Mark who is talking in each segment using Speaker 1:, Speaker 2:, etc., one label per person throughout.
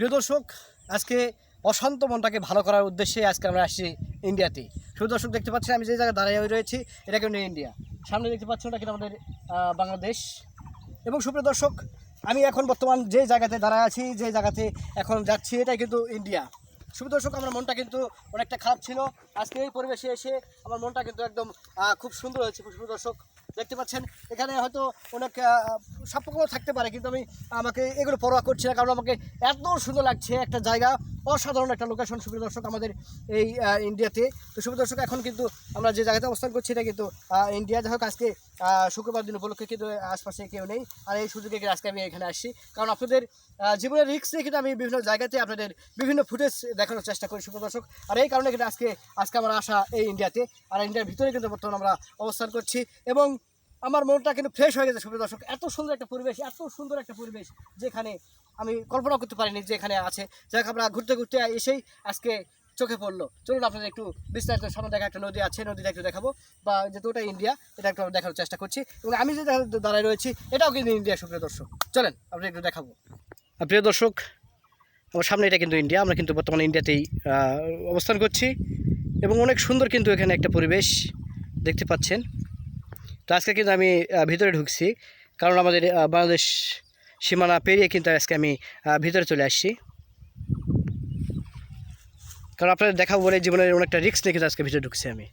Speaker 1: প্রিয় দর্শক, আজকে অশান্ত মনটাকে ভালো করার উদ্দেশ্যে আজকে আমরা আসছি ইন্ডিয়াতে। প্রিয় দর্শক দেখতে পাচ্ছেন, আমি যে জায়গায় দাঁড়িয়ে রয়েছি, এটা কিন্তু ইন্ডিয়া। সামনে দেখতে পাচ্ছেন এটা কিন্তু আমাদের বাংলাদেশ। এবং সুপ্রিয় দর্শক, আমি এখন বর্তমান যে জায়গাতে দাঁড়ায় আছি, যে জায়গাতে এখন যাচ্ছি, এটাই কিন্তু ইন্ডিয়া। সুপ্রিয় দর্শক, আমার মনটা কিন্তু অনেকটা খারাপ ছিল। আজকে এই পরিবেশে এসে আমার মনটা কিন্তু একদম খুব সুন্দর হয়েছে, সুপ্রিয় দর্শক। দেখতে পাচ্ছেন, এখানে হয়তো অনেক সাপোকও থাকতে পারে, কিন্তু আমি আমাকে এগুলো পরোয়া করছি না, কারণ আমাকে এত সুন্দর লাগছে একটা জায়গা। অসাধারণ একটা লোকেশন সুপ্রিয় দর্শক, আমাদের এই ইন্ডিয়াতে তো সুপ্রিয় দর্শক, এখন কিন্তু আমরা যে জায়গাতে অবস্থান করছি, এটা কিন্তু ইন্ডিয়া যাই হোক, আজকে শুক্রবার দিন উপলক্ষে কিন্তু আশপাশে কেউ নেই। আর এই সুযোগে আজকে আমি এখানে আসছি। কারণ আপনাদের জীবনের রিক্স নিয়ে কিন্তু আমি বিভিন্ন জায়গাতে আপনাদের বিভিন্ন ফুটেজ দেখানোর চেষ্টা করি, সুপ্রিয় দর্শক। আর এই কারণে কিন্তু আজকে আজকে আমার আসা এই ইন্ডিয়াতে আর ইন্ডিয়ার ভিতরে কিন্তু বর্তমানে আমরা অবস্থান করছি। এবং আমার মনটা কিন্তু ফ্রেশ হয়ে গেছে সুপ্রিয় দর্শক। এত সুন্দর একটা পরিবেশ, এত সুন্দর একটা পরিবেশ যেখানে আমি কল্পনা করতে পারিনি যে এখানে আছে। যাক আমরা ঘুরতে ঘুরতে এসেই আজকে চোখে পড়ল। চলুন আপনাদের একটু বিস্তারিত সামনে দেখা একটা নদী আছে, নদীটা একটু দেখাবো। বা যেহেতু ওটা ইন্ডিয়া, এটা একটু দেখার চেষ্টা করছি। এবং আমি যে দাঁড়ায় রয়েছি, এটাও কিন্তু ইন্ডিয়া সুপ্রিয় দর্শক। চলেন আপনি একটু দেখাবো। প্রিয় দর্শক, আমার সামনে এটা কিন্তু ইন্ডিয়া। আমরা কিন্তু বর্তমানে ইন্ডিয়াতেই অবস্থান করছি। এবং অনেক সুন্দর কিন্তু এখানে একটা পরিবেশ দেখতে পাচ্ছেন। তো আজকে কিন্তু আমি ভিতরে ঢুকছি। কারণ আমাদের বাংলাদেশ সীমানা পেরিয়ে কিন্তু আজকে আমি ভিতরে চলে আসছি। কারণ আপনাদের দেখাবো বলে জীবনের অনেকটা রিক্স নিয়ে কিন্তু আজকে ভিতরে ঢুকছি আমি।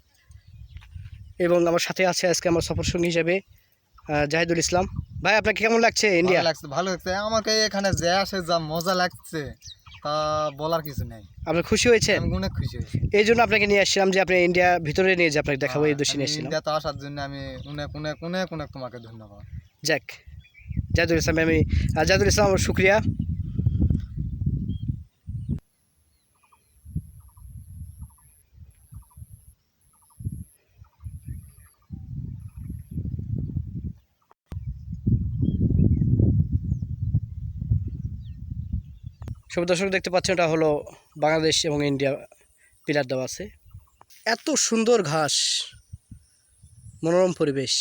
Speaker 1: এবং আমার সাথে আছে আজকে আমার সফর সঙ্গী হিসাবে জাহিদুল ইসলাম। ভাই আপনাকে কেমন লাগছে ইন্ডিয়া
Speaker 2: লাগছে ভালো লাগছে। আমাকে এখানে যে আসে যা মজা লাগছে তা বলার কিছু নেই।
Speaker 1: আপনি খুশি হয়েছে
Speaker 2: আমি অনেক খুশি হয়েছি।
Speaker 1: এই জন্য আপনাকে নিয়ে আসছিলাম যে আপনি ইন্ডিয়া ভিতরে নিয়ে যে আপনাকে দেখাবো এই উদ্দেশ্যে নিয়ে ইন্ডিয়া
Speaker 2: ইন্ডিয়াতে আসার জন্য আমি অনেক অনেক অনেক অনেক তোমাকে ধন্যবাদ।
Speaker 1: যাক জাদুল ইসলাম আমি জাদুল ইসলাম আমার শুক্রিয়া। সব দর্শক দেখতে পাচ্ছেন, এটা হলো বাংলাদেশ এবং ইন্ডিয়া পিলার দেওয়া আছে। এত সুন্দর ঘাস, মনোরম পরিবেশ।